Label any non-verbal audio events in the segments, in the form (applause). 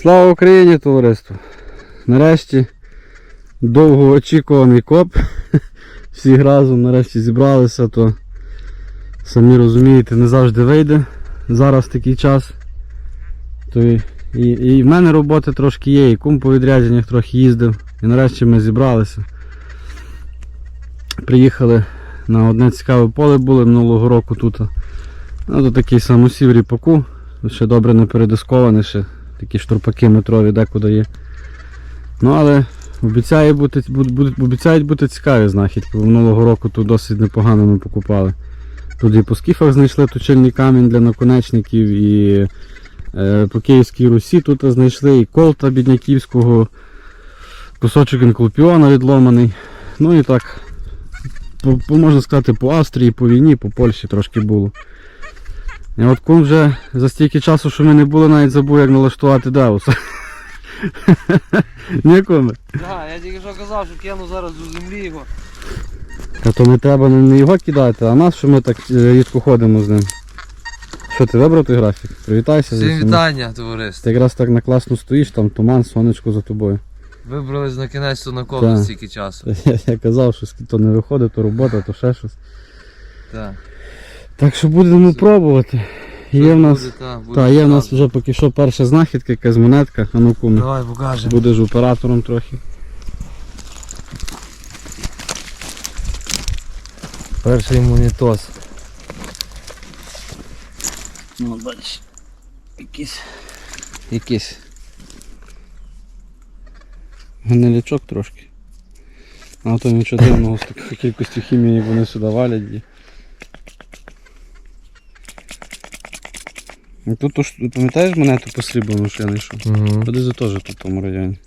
Слава Україні, товариство! Нарешті довгоочікуваний коп. (laughs) Всі разом нарешті зібралися, то самі розумієте, не завжди вийде. Зараз такий час. То і, і, і в мене роботи трошки є, і кум по відрядженнях трохи їздив. І нарешті ми зібралися. Приїхали на одне цікаве поле були минулого року тут. Ну, то такий самосів ріпаку. Ще добре не передискований, ще такі штурпаки метрові декуди є. Ну але обіцяє бути, буд- будуть- обіцяють бути цікаві знахідки, минулого року тут досить непогано ми покупали. Тут і по скіфах знайшли точильний камінь для наконечників, і е, по Київській Русі тут знайшли і колта бідняківського, кусочок інкулпіона відломаний. Ну і так, по- можна сказати, по Австрії, по війні, по Польщі трошки було. І от кум вже за стільки часу, що ми не були, навіть забув, як налаштувати Деуса. (laughs) Ні, куме? Так, я тільки що казав, що кину зараз до землі його. Та то не треба не не його кидати, а нас, що ми так е, рідко ходимо з ним. Що ти вибрав той графік? Привітайся Всім вітання, товариство. Ти якраз так на класно стоїш, там туман, сонечко за тобою. Вибрались на кінець то на ковду стільки часу. Я, (laughs) я казав, що то не виходить, то робота, то ще щось. Так. Так що будемо Все. пробувати. Є в нас. Буде, та, буде Та, є в нас вже поки що перша знахідка, якась монетка. А ну куме, Давай покажемо. будеш оператором трохи. Перший монітос. Ну, бачиш, якийсь. Якийсь. Гнилячок трошки. А то нічого дивного з такою кількістю хімії, як вони сюди валять. її. Ну, Тут то ж- пам'ятаєш монету посріблену, що я знайшов? Угу. Туди за теж тут в тому районі.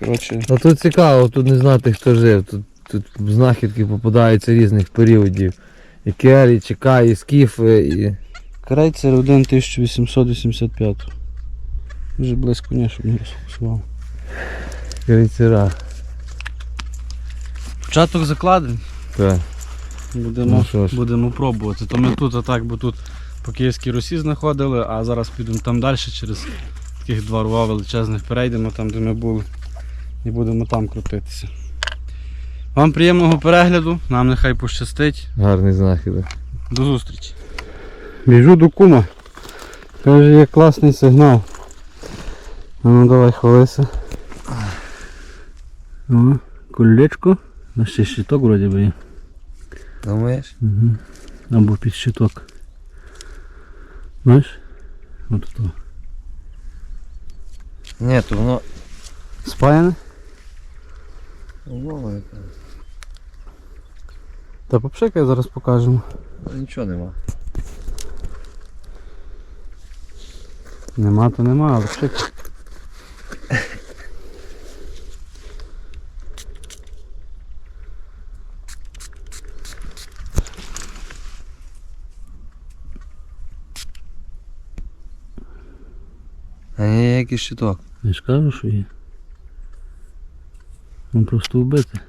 Коротше, Ну тут цікаво, тут не знати хто жив. Тут, тут знахідки попадаються різних періодів. І Керрі, Чека, і Скіфи, і. крейцер 1 1885. Дуже близько, ні, щоб не розфокусував. Крейцера. Початок закладень. Так. Будемо, Ну, будемо пробувати. То ми тут атак, бо тут по Київській Русі знаходили, а зараз підемо там далі через таких два рва величезних перейдемо там, де ми були. І будемо там крутитися. Вам приємного перегляду, нам нехай пощастить. Гарний знахідок. До зустрічі. Біжу до кума. Каже, є класний сигнал. Ну давай хвалися. О, колечко. На ще щиток вроді би є. Думаєш? Угу. Або під щиток. Знаєш? От то. Ні, то воно. Спаяне? Та попшикай зараз покажемо. Нічого нема. Нема, то нема, але пшикай. А ні, який щиток. Я ж кажу, що є. Він просто вбити.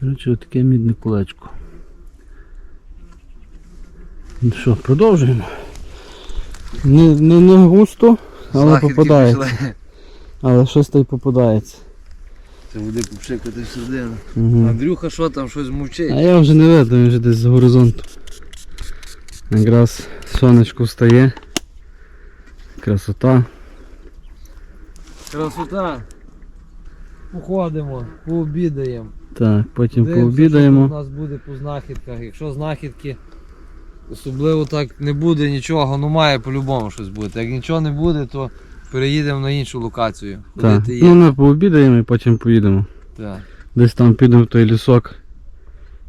Коротше, таке мідне кулечко. Ну що, продовжуємо. Не, не, не густо, але Знахідки попадається. пішли. Але щось та й попадається. Це буде попшикати всередину. Угу. Андрюха, що там щось мовчить? А я вже не видно, він вже десь з горизонту. Якраз сонечко встає. Красота. Красота. Походимо, пообідаємо. Так, потім Дивимося, пообідаємо. що У нас буде по знахідках. Якщо знахідки особливо так не буде нічого, ну має по-любому щось бути. Як нічого не буде, то переїдемо на іншу локацію. Так. Є. Ну, ми пообідаємо і потім поїдемо. Так. Десь там підемо в той лісок,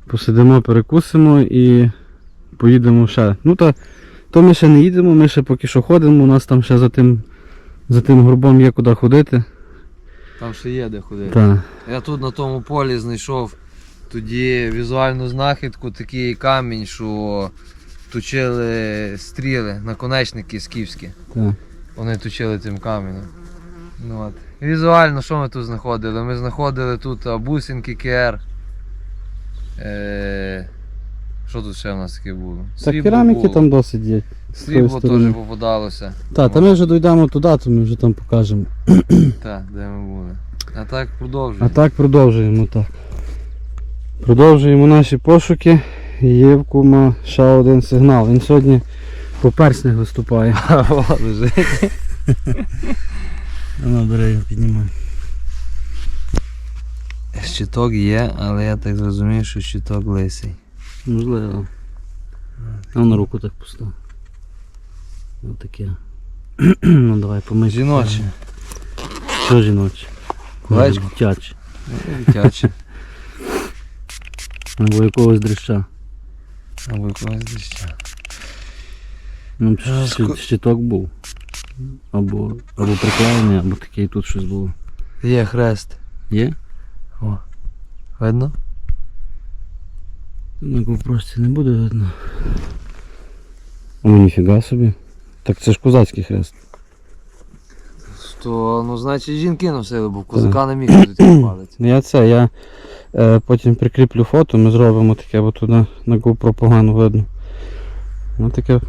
посидимо, перекусимо і поїдемо ще. Ну та то ми ще не їдемо, ми ще поки що ходимо, у нас там ще за тим, за тим горбом є куди ходити. Там ще є де ходити. Так. Я тут на тому полі знайшов тоді візуальну знахідку, такий камінь, що точили стріли, наконечники скіфські. Так. Вони точили цим каменем. Ну, от. Візуально, що ми тут знаходили? Ми знаходили тут бусинки КР. Е, Що тут ще в нас таке було? Так кераміки там досить є. Срібло теж попадалося. Так, та ми вже дійдемо туди, то ми вже там покажемо. Так, де ми були. А так продовжуємо. А так продовжуємо так. Продовжуємо наші пошуки. Є в кума ще один сигнал. Він сьогодні по перснях виступає. (laughs) Лежить. Ну, бери, піднімай. Щиток є, але я так зрозумів, що щиток лисий. Можливо. А на руку так постав. Ось таке. (clears throat) ну давай помий. Жіноче. Що жіноче? Колечко? Дитяче. Дитяче. (laughs) Або якогось дрища. Або якогось деща. Ну, ско- щиток був. Або, або приклеєний, або такий тут щось було. Є хрест. Є? О. Видно? На GoPro не буде видно. О, ніфіга собі. Так це ж козацький хрест. То, ну, значить, жінки носили, бо козака не міг туди палець. Ну, Я це, я е, потім прикріплю фото, ми зробимо таке, бо тут на, на GoPro погано видно. Ну таке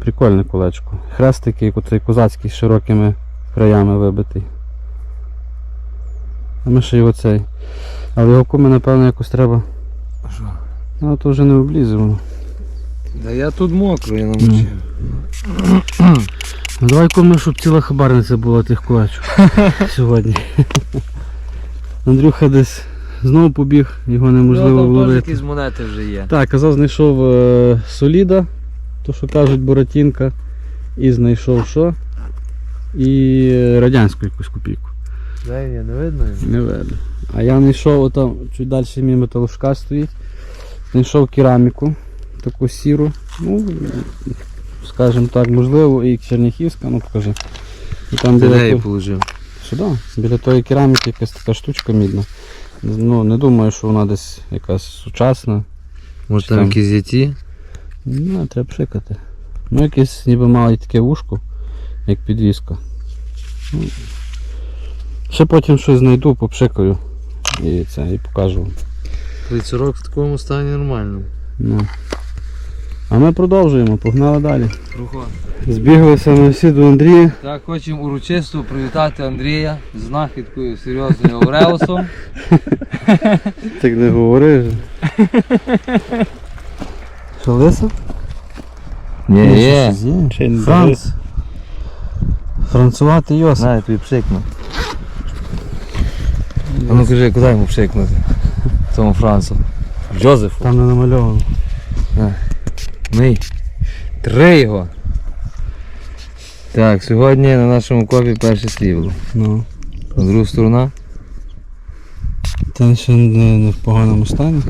прикольне колечко. Хрест такий, оцей козацький з широкими краями вибитий. А ми ще й оцей. Але його куми, напевно, якось треба. Що? Ну то вже не облізе. Да я тут мокрий, я намочив. Ну давай куми, щоб ціла хабарниця була тих колечок (laughs) сьогодні. Андрюха десь знову побіг, його неможливо Ну, вловити. якісь монети вже є. Так, казав, знайшов е, соліда, то що кажуть Буратінка, і знайшов що? І е, радянську якусь копійку. Де є, не видно його? Не видно. А я знайшов отам, чуть далі мій металошкаф стоїть. Знайшов кераміку, таку сіру. Ну, скажімо так, можливо, і Черняхівська, ну покажи. І там біля, неї тої- положив? сюди, біля тої кераміки якась така штучка мідна. Ну, не думаю, що вона десь якась сучасна. Може там там якісь є? Ну, треба пшикати. Ну, якесь ніби мало таке вушко, як підвіска. Ну, ще потім щось знайду, попшикаю і це, і покажу. Вам. В такому стані нормально. Ну. А ми продовжуємо, погнали далі. Рухо. Збіглися ми всі до Андрія. Так, хочемо урочисто привітати Андрія з знахідкою серйозною Ореусом. (laughs) Так не говори. Що лиса? Ні, є. Не Франц. Францувати Йосип. Знаю, тобі пшикну. А ну кажи, куди йому пшикнути? Тому Францу. Джозефу. Там не намальовано. Мий. Три його. Так, сьогодні на нашому копі перше срібло. Ну. А друга сторона. Та ще не, не в поганому стані.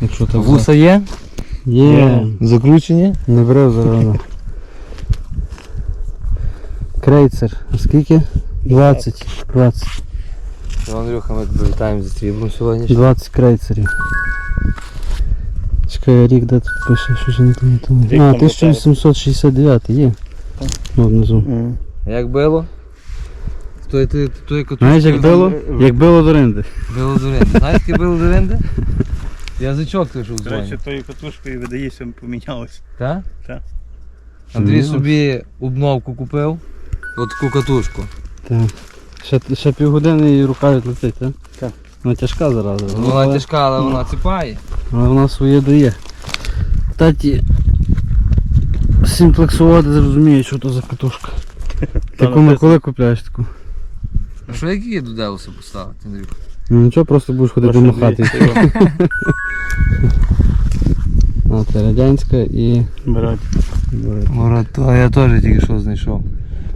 Якщо так. Вуса є? Є. Закручені? Не брив зараза. Крейцер. А скільки? 20. 20. Що, Андрюха, ми тебе вітаємо зі сріблом сьогодні. 20 крейцерів. Чекай, рік де тут пише, що ж не пам'ятаю. Рік А, там 1869 є. О, внизу. Як било? Той, той, той, той, Знаєш, як било? Як било до ринди. Било до ринди. Знаєш, яке било до ринди? Язичок той, що в До речі, дзвоні. тою катушкою видається помінялось. Так? Так. Андрій Ну. собі обновку купив. От таку катушку. Так. Ще, ще півгодини і рука відлетить, так? Так. Вона тяжка зараза. Вона тяжка, але вона ціпає. але вона своє дає. Кстати, симплексувати зрозуміє, що то за катушка. (laughs) Таку на коли купляєш таку? А що які є до Деуса поставити, Андрюха? Ну нічого, просто будеш ходити махати. А, (laughs) це радянська і. Брать. Город, а я теж тільки що знайшов.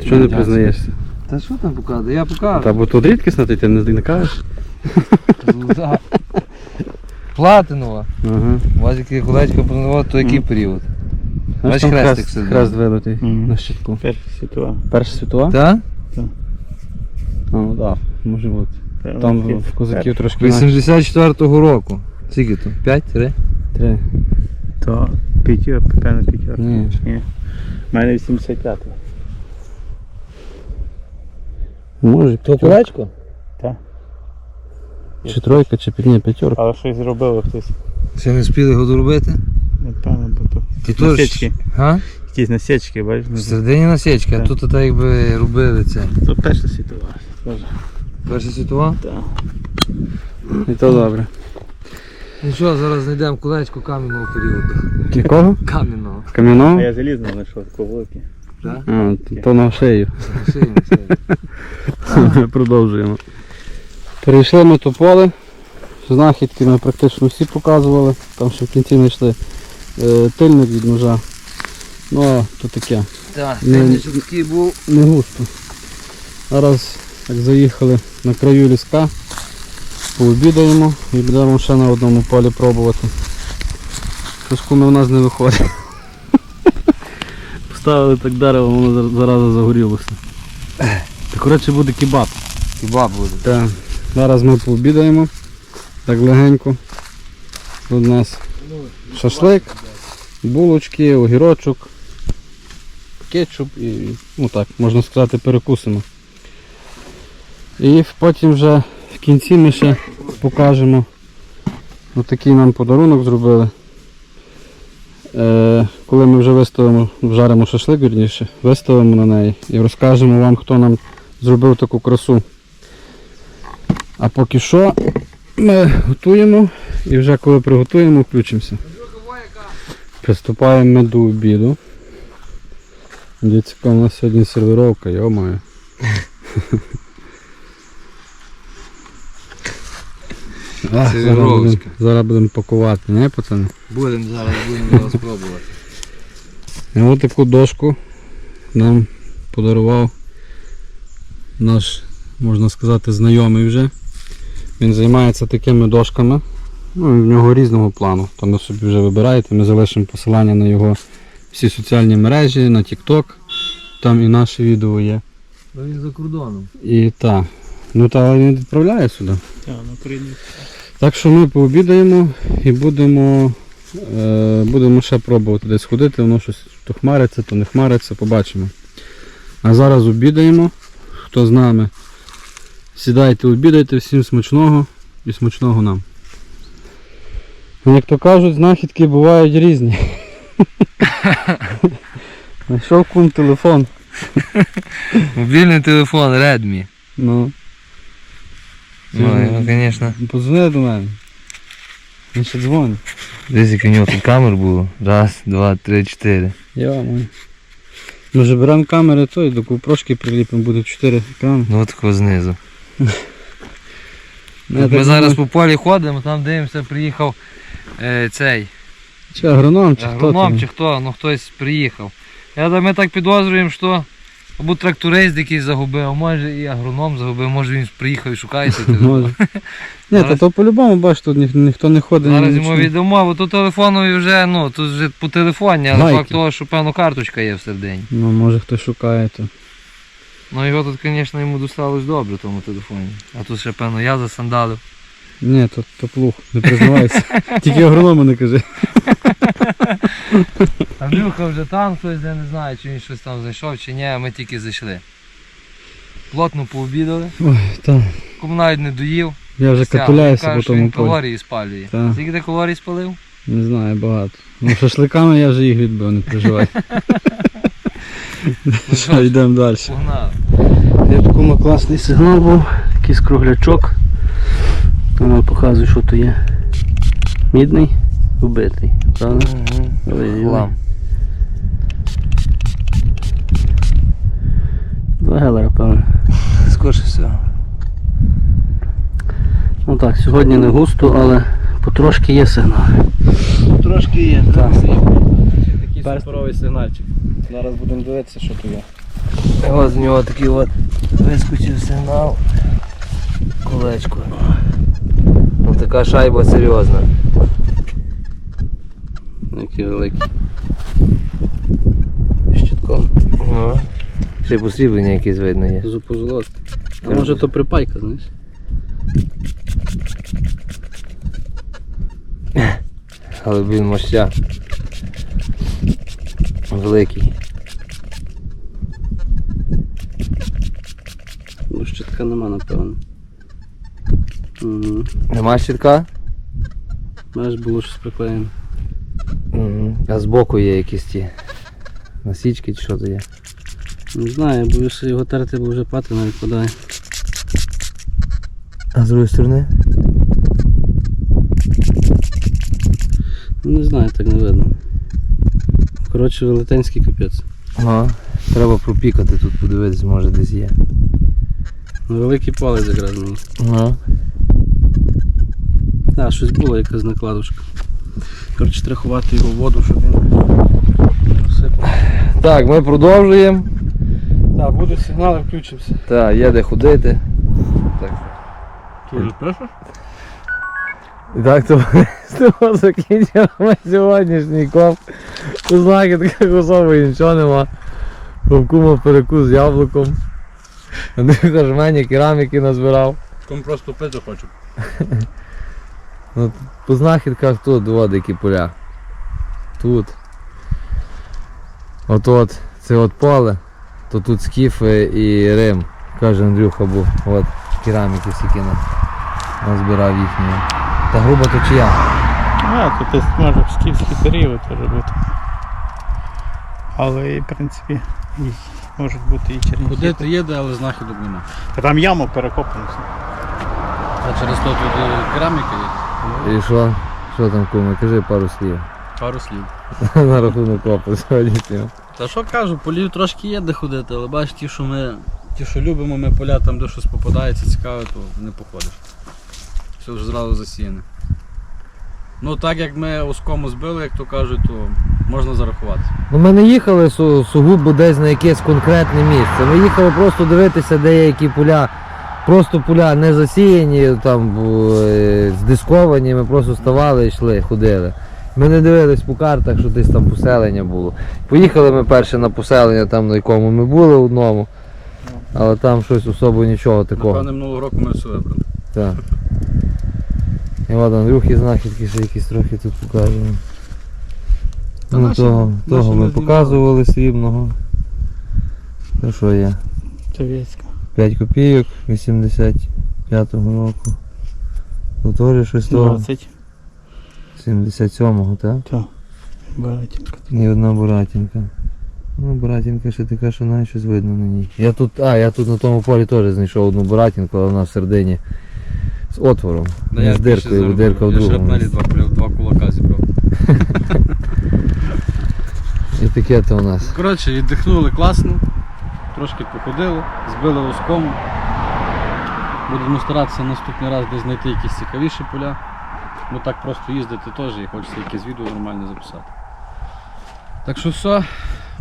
Що не признаєшся? Та що там показує? Я покажу. Та бо тут рідкісна, ти не, не кажеш? Ну, да. Платинова. Ага. У вас яке колечко платинова, то який період? Знаєш, Бачиш, там хрестик хрест, сидить. хрест вилитий Мгм. на щитку. Перша світова. Перша світова? Так? А, ну так, може бути. Там в- в козаків трошки інакше. 84-го року. Скільки то? 5? 3? Три. То п'ятьор, певно п'ятьор. Ні. Ні. У мене 85 Може, То п'ятерка. колечко? Чи тройка, чи п'ять, ні, п'ятерка. Але щось зробили хтось. Ще не встигли його доробити? Напевно, бо то. Ти теж- Насічки. А? Якісь насічки, бачиш? В середині насічки, а Так. тут так якби робили це. То перша світова. Перша світова? Так. І то добре. Нічого, зараз знайдемо колечко кам'яного періоду. Якого? Кам'яного. А я залізно знайшов таку велике. Так? А, то на шию. (laughs) Продовжуємо. Перейшли ми то поле. Знахідки ми практично всі показували. Там ще в кінці знайшли е, тильник від ножа. Ну, а то таке. Так, такий був. Не густо. Зараз як заїхали на краю ліска, пообідаємо і будемо ще на одному полі пробувати. Щось куми в нас не виходить. Поставили так дерево, воно зар- зараза загорілося. Та коротше буде кебаб. Хіба буде. Так. Зараз ми пообідаємо. Так легенько. Тут у нас шашлик, булочки, огірочок, кетчуп і, ну так, можна сказати, перекусимо. І потім вже в кінці ми ще покажемо. Отакий нам подарунок зробили. Е, коли ми вже виставимо, вжаримо шашлик, вірніше, виставимо на неї і розкажемо вам, хто нам зробив таку красу. А поки що ми готуємо і вже коли приготуємо, включимося. Приступаємо ми до обіду. Дивіться, яка у нас сьогодні сервіровка, йомаю. А, зараз будемо зараз будемо пакувати, не пацани? Будемо зараз, будемо зараз спробувати. І ось таку дошку нам подарував наш, можна сказати, знайомий вже. Він займається такими дошками. Ну, і в нього різного плану. Там ви собі вже вибираєте, ми залишимо посилання на його всі соціальні мережі, на TikTok. Там і наше відео є. Ну він за кордоном. І так. Ну та він відправляє сюди. Так, на Україні. Так що ми пообідаємо і будемо, е, будемо ще пробувати десь ходити, воно щось то хмариться, то не хмариться, побачимо. А зараз обідаємо. Хто з нами? Сідайте, обідайте, всім смачного і смачного нам. Ну, Як то кажуть, знахідки бувають різні. (laughs) Знайшов кум телефон. Мобільний телефон Redmi. Ну, Ну, його, звісно. подзвони до мене. Він ще дзвонить. Десь як у нього тут камер було. Раз, два, три, чотири. Йо-моє. Ми вже беремо камери той, до купрошки приліпимо, буде 4 екрани. Ну такого знизу. (laughs) Ну, Ми так зараз по полі ходимо, там дивимося, приїхав е, цей Чи агроном, чи хто агроном там? чи хто, ну хтось приїхав. Я, ми так підозрюємо, що або тракторист якийсь загубив, а може і агроном загубив, може він приїхав і шукає. Ні, Зараз- то, то по-любому, бачиш, тут ніх, ніхто не ходить. Зараз йому відомо, бо тут телефонові вже, ну, тут вже по телефоні, але факт того, що певно карточка є всередині. Ну, може хтось шукає то. Ну його тут, звісно, йому досталось добре тому телефоні. А тут ще, певно, я засандалив. Ні, то, то плуг, не признавайся. (laughs) Тільки агроному не кажи. (laughs) Андрюха вже там щось, я не знаю, чи він щось там знайшов, чи ні, ми тільки зайшли. Плотно пообідали, Ой, кому навіть не доїв. Я вже катуляюся по тому він полі. калорії спалює. Так. Скільки ти калорій спалив? Не знаю, багато. Ну, шашликами я вже їх відбив, не переживай. (laughs) Ну що, йдемо далі. погнали. Я такому класний сигнал був, якийсь круглячок. Воно показує, що то є. Мідний, вбитий. Правда? Хлам. Два гелера, певно. Скорше всього. Ну так, сьогодні не густо, але потрошки є сигнал. Трошки є. Так. Такий суперовий сигнальчик. Зараз будемо дивитися, що то є. І от з нього такий от вискочив сигнал. Колечко. Ну така шайба серйозна. Який великий. Щитком. Ну. Ще й посріблення якесь видно є. Зупозолот. А може то припайка, знаєш? Але він моща. Великий. Ну щитка нема, напевно. Угу. Нема щитка? Бачиш, було щось приклеєно. Угу. А збоку є якісь ті насічки чи що то є. Не знаю, бо ще його терти, бо вже патина відпадає. А з другої сторони? Ну не знаю, так не видно. Коротше, велетенський капець. Ага. Треба пропікати тут, подивитися, може десь є. Ну, Великий палець якраз мені. Ага. А, щось було, якась накладушка. Коротше, треба ховати його воду, щоб він розсипав. Так, ми продовжуємо. Так, будуть сигнали, включимося. Так, є де ходити. Так. Ти вже пишеш? І так то з того закінчимо сьогоднішній коп. У знахідках особо нічого нема. Кума перекус з яблуком. Андрюха жмені кераміки назбирав. Кому просто пити хочу. (laughs) Ну, по знахідках тут от які поля. Тут. От от, це от поле, то тут скіфи і Рим. Каже Андрюха був. От кераміки всякі на- назбирав їхні. Та грубо то чия. А, то ти може в скіфський період робити. Але в принципі і можуть бути і черніхи. Ходити їде, але знахідок нема. Та Там яму перекопано. А через то тут е, кераміка є. І що? Що там куме? Кажи пару слів. Пару слів. (laughs) На рахунок копу сьогоднішнього. Та що кажу, полів трошки є де ходити, але бачиш, ті, що ми, ті, що любимо, ми поля там, де щось попадається, цікаве, то не походиш. Все вже зразу засіяне. Ну так як ми ускому збили, як то кажуть, то можна зарахувати. Ну ми не їхали су- сугубо десь на якесь конкретне місце. Ми їхали просто дивитися, де є які поля. Просто поля не засіяні, там е, здисковані, ми просто ставали і йшли, ходили. Ми не дивились по картах, що десь там поселення було. Поїхали ми перше на поселення, там на якому ми були одному, але там щось особо нічого такого. Напевне, минулого року ми все вибрали. Так. І от Андрюхи знахідки ще якісь трохи тут покажемо. Та Ну, наші- того, наші того ми ми показували срібного. Це що є? Совєтська. 5 копійок 85-го року. Щось того 20. 77-го, так? Так. Багатенько. І одна буратінка. Ну, буратінка ще така, що навіть щось видно на ній. Я тут, а, я тут на тому полі теж знайшов одну буратінку, але вона в середині з отвором. не з диркою, бо дирка в Я другому. шрапнелі два, два кулака зібрав. (laughs) І таке то у нас. Коротше, віддихнули класно, трошки походили, збили оскому. Будемо старатися наступний раз десь знайти якісь цікавіші поля. Бо так просто їздити теж і хочеться якесь відео нормальне записати. Так що все,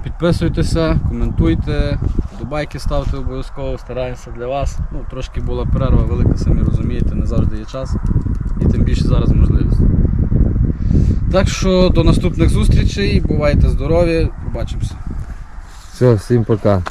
підписуйтеся, коментуйте, вподобайки ставте обов'язково, стараємося для вас. Ну, трошки була перерва велика, самі розумієте, не завжди є час. І тим більше зараз можливість. Так що до наступних зустрічей, бувайте здорові, побачимося. Все, всім пока.